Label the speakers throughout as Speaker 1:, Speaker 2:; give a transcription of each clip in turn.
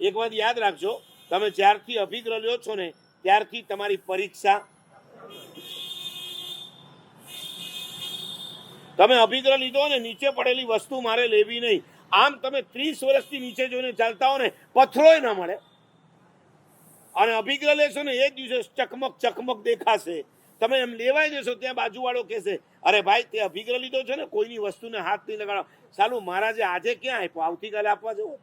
Speaker 1: એક વાત યાદ રાખજો, તમે જ્યારથી અભિગ્રહ લ્યો છો ને, ત્યારથી તમારી પરીક્ષા તમે અભિગ્રહ લીધો ને, નીચે પડેલી વસ્તુ મારે લેવી નહીં. આમ તમે ત્રીસ વર્ષથી નીચે જોઈને ચાલતા હો ને પથ્થરોય ના મળે. અને અભિગ્રહ લેશો ને, એ જ દિવસે ચકમક ચકમક દેખાશે. તમે એમ લેવાઈ જશો ત્યાં બાજુવાળો કહેશે, અરે ભાઈ, તે અભિગ્રહ લીધો છે ને, કોઈની વસ્તુને હાથ નહીં લગાડો. સાલું મહારાજે આજે ક્યાં આપ્યો? આવતીકાલે આપવા જવો?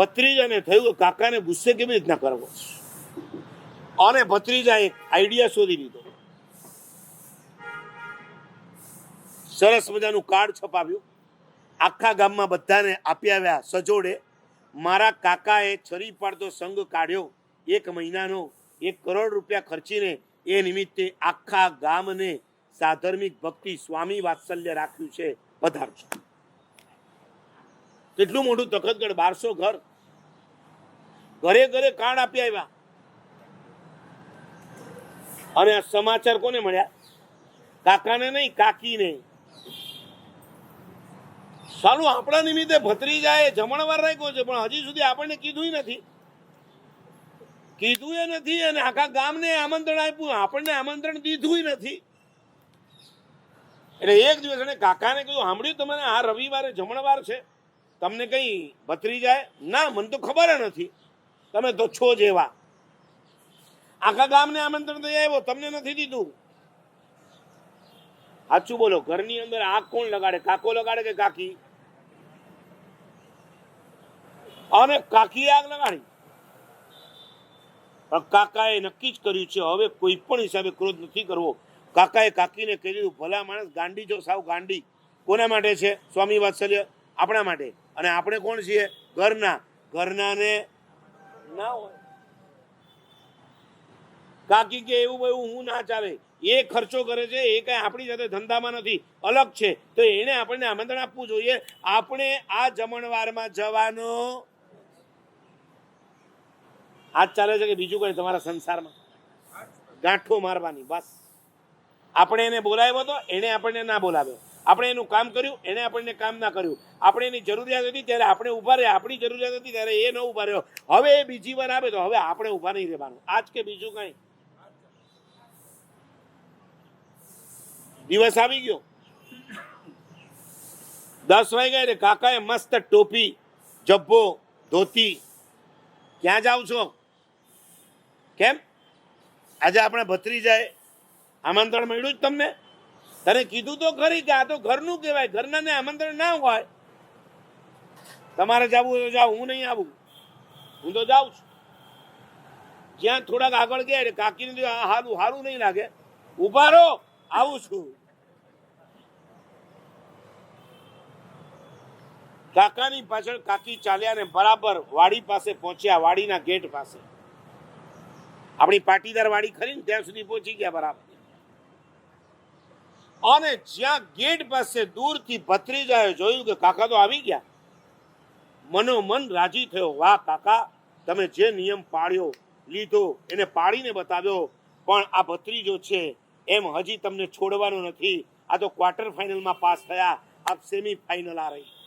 Speaker 1: ભત્રીજાને થયું કાકાને ગુસ્સે કેવી રીતના કરવો? અને ભત્રીજાએ આઈડિયા શોધી લીધો. સરસ મજાનું કાર્ડ છપાવ્યું. આખા ગામમાં બધાને આપી આવ્યા સજોડે. મારા કાકાએ છરી પાડતો સંઘ કાઢ્યો. એક મહિનાનો એક કરોડ રૂપિયા ખર્ચીને એ નિમિત્તે આખા ગામને સાધર્મિક ભક્તિ સ્વામી વાત્સલ્ય રાખ્યું છે પધારજો. કેટલું મોટું તખતગઢ, બારસો ઘર. ઘરે ઘરે કાર્ડ આપી આવ્યા. અને આ સમાચાર કોને મળ્યા? કાકાને નહીં, કાકીને. સાલું આપણા નિમિત્તે ભત્રીજાએ જમણવાર રાખ્યો છે, પણ હજી સુધી આપણને કીધું નથી. કીધું એ નથી અને આખા ગામને આમંત્રણ આપ્યું. આપણને આમંત્રણ દીધું નથી. એટલે એક દિવસ એને કાકાને કીધું, સાંભળ્યું તમને આ રવિવારે જમણવાર છે. તમને કઈ ભત્રીજાએ ના, મને તો ખબર નથી. તમે તો છો જેવા. આખા ગામને આમંત્રણ દઈ આવ્યો, તમને નથી દીધું. સાચું બોલો, ઘરની અંદર આગ કોણ લગાડે? કાકો લગાડે કે કાકી? અને કાકી આગ લગાડી. કાકાએ નક્કી જ કર્યું છે, હવે કોઈ પણ હિસાબે ક્રોધ નથી કરવો. કાકાએ કાકીને કહી દીધું ભલા માણસ ગાંડી જો, સાવ ગાંડી. કોના માટે છે? સ્વામી વાત્સલ્ય આપણા માટે. અને આપણે કોણ છીએ? ઘરના. ઘરનાને ના હોય. કાકી કે એવું એવું હું ના ચાલે. એ ખર્ચો કરે છે, એ કઈ આપણી સાથે ધંધામાં નથી. અલગ છે. તો એને આપણને આમંત્રણ આપવું જોઈએ. આપણે આ જમણવારમાં જવાનો. આજ ચાલે છે કે બીજું કઈ તમારા સંસારમાં? ગાંઠો મારવાની, બસ. આપણે એને બોલાવ્યો હતો એને આપણને ના બોલાવ્યો. આપણે એનું કામ કર્યું, એને આપણને કામ ના કર્યું. આપણે એની જરૂરિયાત હતી ત્યારે આપણે ઊભા રહ્યા, આપણી જરૂરિયાત હતી, ત્યારે એ ન ઊભા રહ્યો. હવે એ બીજી વાર આવે તો હવે આપણે ઊભા નહીં રહેવાનું. આજ કે બીજું કઈ? દિવસ આવી ગયો. દસ વાગ્યા એટલે કાકાએ મસ્ત ટોપી, જબ્બો, ધોતી. ક્યાં જાવ છો? કેમ? આજે આપણે ભત્રી જાય આમંત્રણ મળ્યું જ તમને? તને કીધું તો ખરી કે આ તો ઘરનું કહેવાય ઘરનાને આમંત્રણ ના હોય. તમારે જવું તો જાઓ, હું નહીં આવું. હું તો જાઉં છું. જ્યાં થોડાક આગળ ગયા એટલે કાકીને હારું હારું નહીં લાગે. ઊભા રહો, આવું છું. કાકાની પાછળ કાકી ચાલ્યા ને બરાબર વાડી પાસે પહોંચ્યા, વાડીના ગેટ પાસે. આપણી પાટીદાર વાડી ખરી ને ત્યાં સુધી પહોંચી ગયા બરાબર. અને જ્યાં ગેટ પાસે દૂરથી ભત્રીજાએ જોયું કે કાકા તો આવી ગયા. મનોમન રાજી થયો. વાહ, કાકા, તમે જે નિયમ પાળ્યો, લીધો, એને પાડીને બતાવ્યો. પણ આ ભત્રીજો છે, એમ હજી તમને છોડવાનો નથી. આ તો ક્વાર્ટર ફાઇનલમાં પાસ થયા. આ સેમી ફાઇનલ આ રહી